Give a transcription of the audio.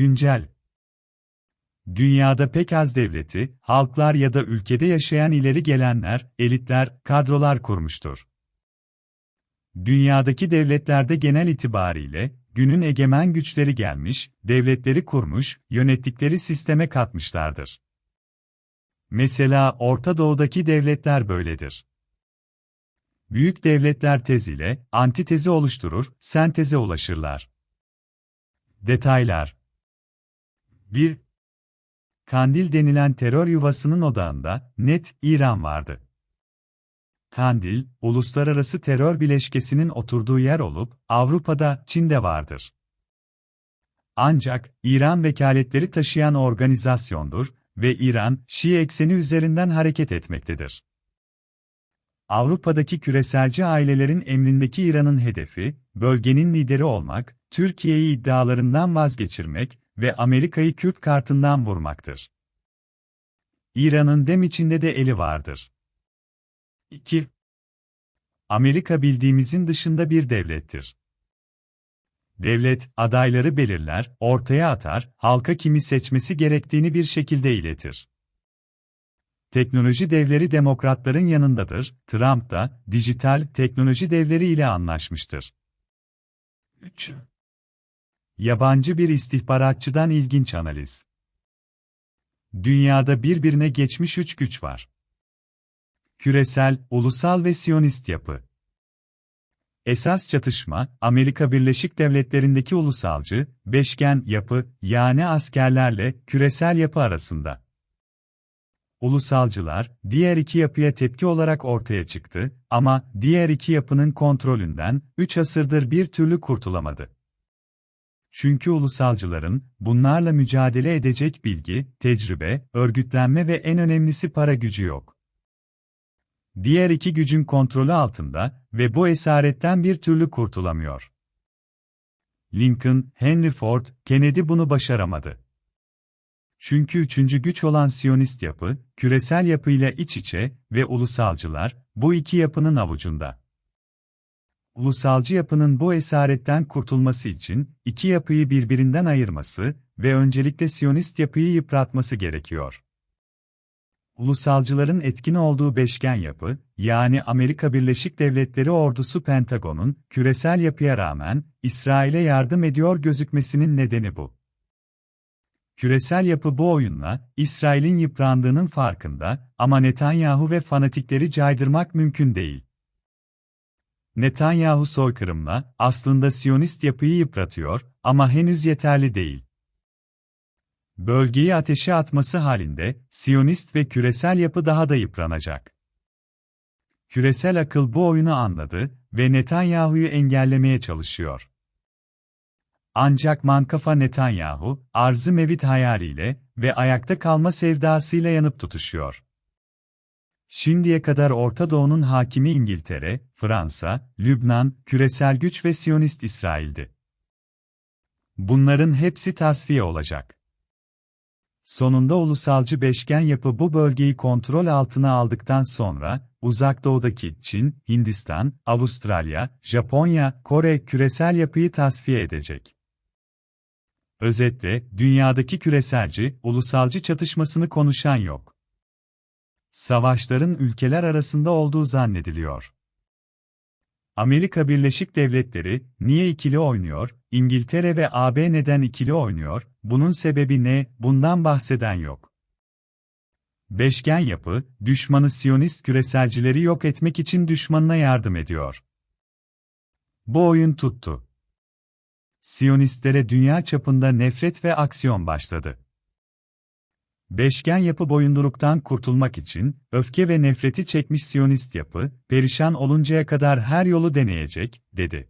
Güncel Dünyada pek az devleti, halklar ya da ülkede yaşayan ileri gelenler, elitler, kadrolar kurmuştur. Dünyadaki devletlerde genel itibariyle, günün egemen güçleri gelmiş, devletleri kurmuş, yönettikleri sisteme katmışlardır. Mesela Orta Doğu'daki devletler böyledir. Büyük devletler tez ile antitezi oluşturur, senteze ulaşırlar. Detaylar 1. Kandil denilen terör yuvasının odağında net İran vardı. Kandil, uluslararası terör bileşkesinin oturduğu yer olup Avrupa'da Çin'de vardır. Ancak İran vekaletleri taşıyan organizasyondur ve İran Şii ekseni üzerinden hareket etmektedir. Avrupa'daki küreselci ailelerin emrindeki İran'ın hedefi, bölgenin lideri olmak, Türkiye'yi iddialarından vazgeçirmek ve Amerika'yı Kürt kartından vurmaktır. İran'ın dem içinde de eli vardır. 2. Amerika bildiğimizin dışında bir devlettir. Devlet, adayları belirler, ortaya atar, halka kimi seçmesi gerektiğini bir şekilde iletir. Teknoloji devleri demokratların yanındadır, Trump da, dijital teknoloji devleri ile anlaşmıştır. 3. Yabancı bir istihbaratçıdan ilginç analiz. Dünyada birbirine geçmiş üç güç var. Küresel, ulusal ve siyonist yapı. Esas çatışma, Amerika Birleşik Devletleri'ndeki ulusalcı, beşgen yapı, yani askerlerle küresel yapı arasında. Ulusalcılar, diğer iki yapıya tepki olarak ortaya çıktı ama diğer iki yapının kontrolünden 3 asırdır bir türlü kurtulamadı. Çünkü ulusalcıların bunlarla mücadele edecek bilgi, tecrübe, örgütlenme ve en önemlisi para gücü yok. Diğer iki gücün kontrolü altında ve bu esaretten bir türlü kurtulamıyor. Lincoln, Henry Ford, Kennedy bunu başaramadı. Çünkü üçüncü güç olan Siyonist yapı, küresel yapıyla iç içe ve ulusalcılar, bu iki yapının avucunda. Ulusalcı yapının bu esaretten kurtulması için, iki yapıyı birbirinden ayırması ve öncelikle Siyonist yapıyı yıpratması gerekiyor. Ulusalcıların etkin olduğu beşgen yapı, yani Amerika Birleşik Devletleri ordusu Pentagon'un, küresel yapıya rağmen, İsrail'e yardım ediyor gözükmesinin nedeni bu. Küresel yapı bu oyunla, İsrail'in yıprandığının farkında ama Netanyahu ve fanatikleri caydırmak mümkün değil. Netanyahu soykırımla, aslında Siyonist yapıyı yıpratıyor ama henüz yeterli değil. Bölgeyi ateşe atması halinde, Siyonist ve küresel yapı daha da yıpranacak. Küresel akıl bu oyunu anladı ve Netanyahu'yu engellemeye çalışıyor. Ancak mankafa Netanyahu, arzı mevit hayaliyle ve ayakta kalma sevdasıyla yanıp tutuşuyor. Şimdiye kadar Orta Doğu'nun hakimi İngiltere, Fransa, Lübnan, küresel güç ve Siyonist İsrail'di. Bunların hepsi tasfiye olacak. Sonunda ulusalcı beşgen yapı bu bölgeyi kontrol altına aldıktan sonra, Uzak Doğu'daki Çin, Hindistan, Avustralya, Japonya, Kore küresel yapıyı tasfiye edecek. Özetle, dünyadaki küreselci, ulusalcı çatışmasını konuşan yok. Savaşların ülkeler arasında olduğu zannediliyor. Amerika Birleşik Devletleri niye ikili oynuyor? İngiltere ve AB neden ikili oynuyor? Bunun sebebi ne? Bundan bahseden yok. Beşgen yapı, düşmanı Siyonist küreselcileri yok etmek için düşmanına yardım ediyor. Bu oyun tuttu. Siyonistlere dünya çapında nefret ve aksiyon başladı. Beşgen yapı boyunduruktan kurtulmak için, öfke ve nefreti çekmiş Siyonist yapı, perişan oluncaya kadar her yolu deneyecek, dedi.